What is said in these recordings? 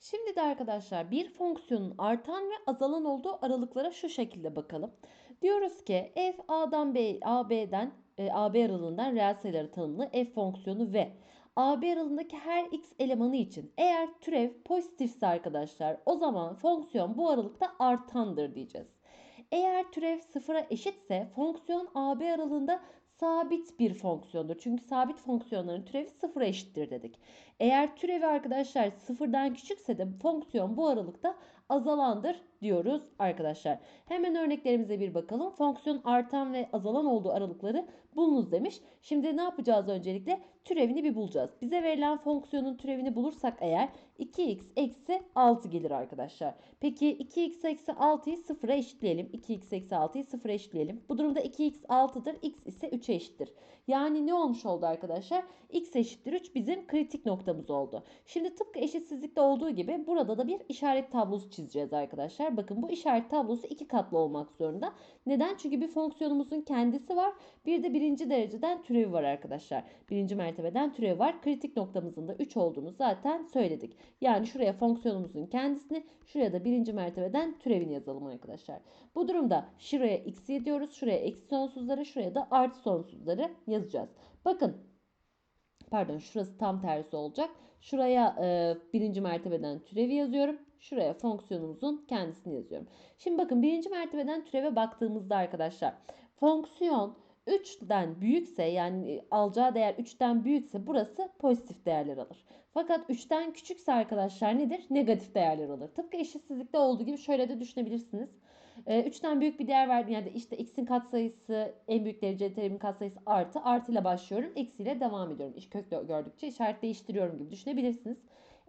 Şimdi de arkadaşlar bir fonksiyonun artan ve azalan olduğu aralıklara şu şekilde bakalım. Diyoruz ki f a'dan b, a b'den e, a b aralığından reel sayıları tanımlı f fonksiyonu ve a b aralığındaki her x elemanı için eğer türev pozitifse arkadaşlar o zaman fonksiyon bu aralıkta artandır diyeceğiz. Eğer türev sıfıra eşitse fonksiyon a b aralığında sabit bir fonksiyondur. Çünkü sabit fonksiyonların türevi sıfıra eşittir dedik. Eğer türevi arkadaşlar sıfırdan küçükse de fonksiyon bu aralıkta azalandır diyoruz arkadaşlar. Hemen örneklerimize bir bakalım. Fonksiyon artan ve azalan olduğu aralıkları bulunuz demiş. Şimdi ne yapacağız öncelikle? Türevini bir bulacağız. Bize verilen fonksiyonun türevini bulursak eğer 2x eksi 6 gelir arkadaşlar. Peki 2x eksi 6'yı sıfıra eşitleyelim. 2x eksi 6'yı sıfıra eşitleyelim. Bu durumda 2x 6'dır. x ise 3'e eşittir. Yani ne olmuş oldu arkadaşlar? x eşittir 3 bizim kritik noktamız oldu. Şimdi tıpkı eşitsizlikte olduğu gibi burada da bir işaret tablosu çizeceğiz arkadaşlar. Bakın bu işaret tablosu iki katlı olmak zorunda. Neden? Çünkü bir fonksiyonumuzun kendisi var. Bir de birinci dereceden türevi var arkadaşlar. Birinci mertebeden türevi var. Kritik noktamızın da 3 olduğunu zaten söyledik. Yani şuraya fonksiyonumuzun kendisini, şuraya da birinci mertebeden türevini yazalım arkadaşlar. Bu durumda şuraya x'i diyoruz. Şuraya eksi sonsuzları, şuraya da artı sonsuzları yazacağız. Bakın pardon şurası tam tersi olacak. Şuraya e, birinci mertebeden türevi yazıyorum. Şuraya fonksiyonumuzun kendisini yazıyorum. Şimdi bakın birinci mertebeden türeve baktığımızda arkadaşlar fonksiyon 3'den büyükse yani alacağı değer 3'ten büyükse burası pozitif değerler alır. Fakat 3'ten küçükse arkadaşlar nedir? Negatif değerler alır. Tıpkı eşitsizlikte olduğu gibi şöyle de düşünebilirsiniz. 3'ten ee, büyük bir değer verdim. Yani işte x'in katsayısı en büyük dereceli terimin katsayısı artı. Artı ile başlıyorum. Eksi ile devam ediyorum. İş kök gördükçe işaret değiştiriyorum gibi düşünebilirsiniz.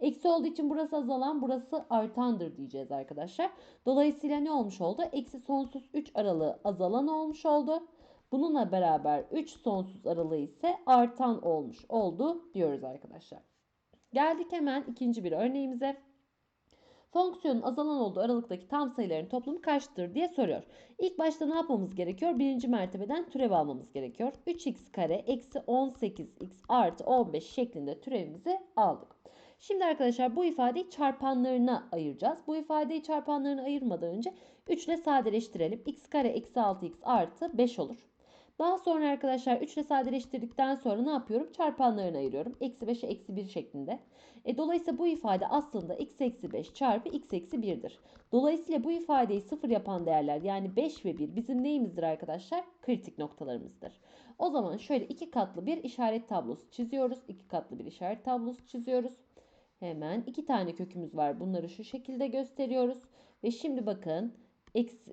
Eksi olduğu için burası azalan, burası artandır diyeceğiz arkadaşlar. Dolayısıyla ne olmuş oldu? Eksi sonsuz 3 aralığı azalan olmuş oldu. Bununla beraber 3 sonsuz aralığı ise artan olmuş oldu diyoruz arkadaşlar. Geldik hemen ikinci bir örneğimize. Fonksiyonun azalan olduğu aralıktaki tam sayıların toplamı kaçtır diye soruyor. İlk başta ne yapmamız gerekiyor? Birinci mertebeden türev almamız gerekiyor. 3x kare eksi 18x artı 15 şeklinde türevimizi aldık. Şimdi arkadaşlar bu ifadeyi çarpanlarına ayıracağız. Bu ifadeyi çarpanlarına ayırmadan önce 3 ile sadeleştirelim. x kare eksi 6x artı 5 olur. Daha sonra arkadaşlar 3 ile sadeleştirdikten sonra ne yapıyorum? Çarpanlarını ayırıyorum. Eksi 5'e eksi 1 şeklinde. E, dolayısıyla bu ifade aslında x eksi 5 çarpı x eksi 1'dir. Dolayısıyla bu ifadeyi sıfır yapan değerler yani 5 ve 1 bizim neyimizdir arkadaşlar? Kritik noktalarımızdır. O zaman şöyle iki katlı bir işaret tablosu çiziyoruz. İki katlı bir işaret tablosu çiziyoruz. Hemen iki tane kökümüz var. Bunları şu şekilde gösteriyoruz. Ve şimdi bakın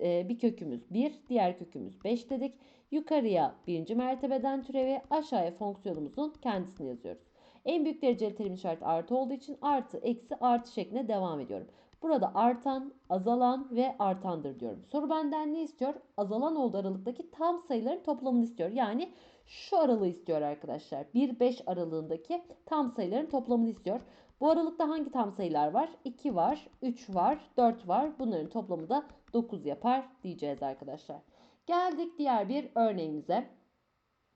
e, bir kökümüz 1, diğer kökümüz 5 dedik. Yukarıya birinci mertebeden türevi aşağıya fonksiyonumuzun kendisini yazıyoruz. En büyük dereceli terim işareti artı olduğu için artı, eksi, artı şeklinde devam ediyorum. Burada artan, azalan ve artandır diyorum. Soru benden ne istiyor? Azalan olduğu aralıktaki tam sayıların toplamını istiyor. Yani şu aralığı istiyor arkadaşlar. 1-5 aralığındaki tam sayıların toplamını istiyor. Bu aralıkta hangi tam sayılar var? 2 var, 3 var, 4 var. Bunların toplamı da 9 yapar diyeceğiz arkadaşlar. Geldik diğer bir örneğimize.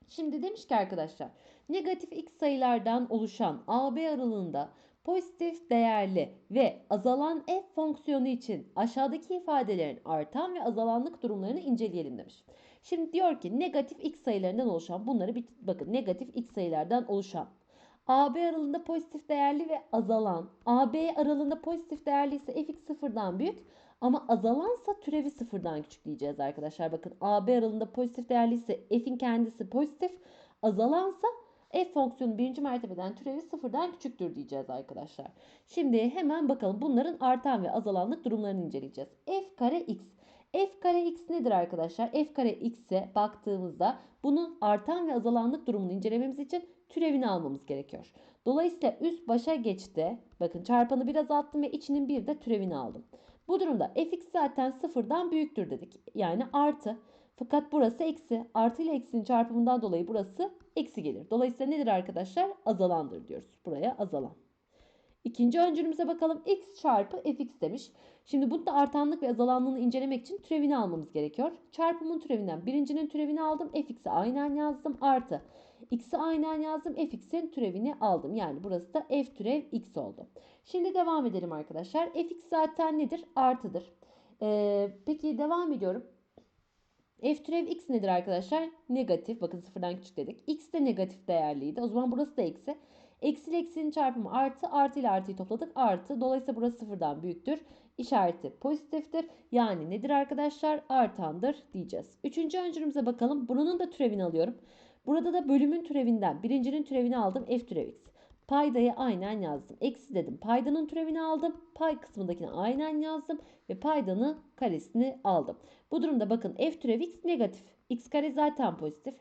Şimdi demiş ki arkadaşlar negatif x sayılardan oluşan AB aralığında pozitif değerli ve azalan f fonksiyonu için aşağıdaki ifadelerin artan ve azalanlık durumlarını inceleyelim demiş. Şimdi diyor ki negatif x sayılarından oluşan bunları bir bakın negatif x sayılardan oluşan AB aralığında pozitif değerli ve azalan. AB aralığında pozitif değerli ise fx sıfırdan büyük ama azalansa türevi sıfırdan küçük diyeceğiz arkadaşlar. Bakın AB aralığında pozitif değerli ise f'in kendisi pozitif. Azalansa f fonksiyonu birinci mertebeden türevi sıfırdan küçüktür diyeceğiz arkadaşlar. Şimdi hemen bakalım bunların artan ve azalanlık durumlarını inceleyeceğiz. f kare x. f kare x nedir arkadaşlar? f kare x'e baktığımızda bunun artan ve azalanlık durumunu incelememiz için türevini almamız gerekiyor. Dolayısıyla üst başa geçti. Bakın çarpanı biraz attım ve içinin bir de türevini aldım. Bu durumda fx zaten sıfırdan büyüktür dedik. Yani artı. Fakat burası eksi. Artı ile eksinin çarpımından dolayı burası eksi gelir. Dolayısıyla nedir arkadaşlar? Azalandır diyoruz. Buraya azalan. İkinci öncülümüze bakalım. x çarpı fx demiş. Şimdi burada artanlık ve azalanlığını incelemek için türevini almamız gerekiyor. Çarpımın türevinden birincinin türevini aldım. fx'i aynen yazdım. Artı. X'i aynen yazdım. fx'in türevini aldım. Yani burası da f türev x oldu. Şimdi devam edelim arkadaşlar. fx zaten nedir? Artıdır. Ee, peki devam ediyorum. F türev x nedir arkadaşlar? Negatif. Bakın sıfırdan küçük dedik. X de negatif değerliydi. O zaman burası da eksi. Eksi eksinin çarpımı artı. Artı ile artıyı topladık. Artı. Dolayısıyla burası sıfırdan büyüktür. İşareti pozitiftir. Yani nedir arkadaşlar? Artandır diyeceğiz. Üçüncü öncülümüze bakalım. Bunun da türevini alıyorum. Burada da bölümün türevinden birincinin türevini aldım. F türev x. Paydayı aynen yazdım. Eksi dedim. Paydanın türevini aldım. Pay kısmındakini aynen yazdım. Ve paydanın karesini aldım. Bu durumda bakın f türev x negatif. x kare zaten pozitif.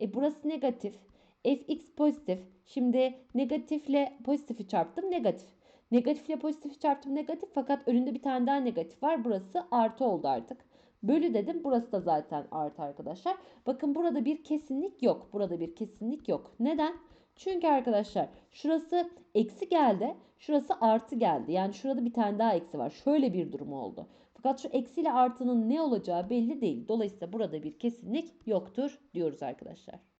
E burası negatif. Fx pozitif. Şimdi negatifle pozitifi çarptım negatif. Negatifle pozitifi çarptım negatif fakat önünde bir tane daha negatif var. Burası artı oldu artık. Bölü dedim. Burası da zaten artı arkadaşlar. Bakın burada bir kesinlik yok. Burada bir kesinlik yok. Neden? Çünkü arkadaşlar şurası eksi geldi. Şurası artı geldi. Yani şurada bir tane daha eksi var. Şöyle bir durum oldu. Fakat şu eksi ile artının ne olacağı belli değil. Dolayısıyla burada bir kesinlik yoktur diyoruz arkadaşlar.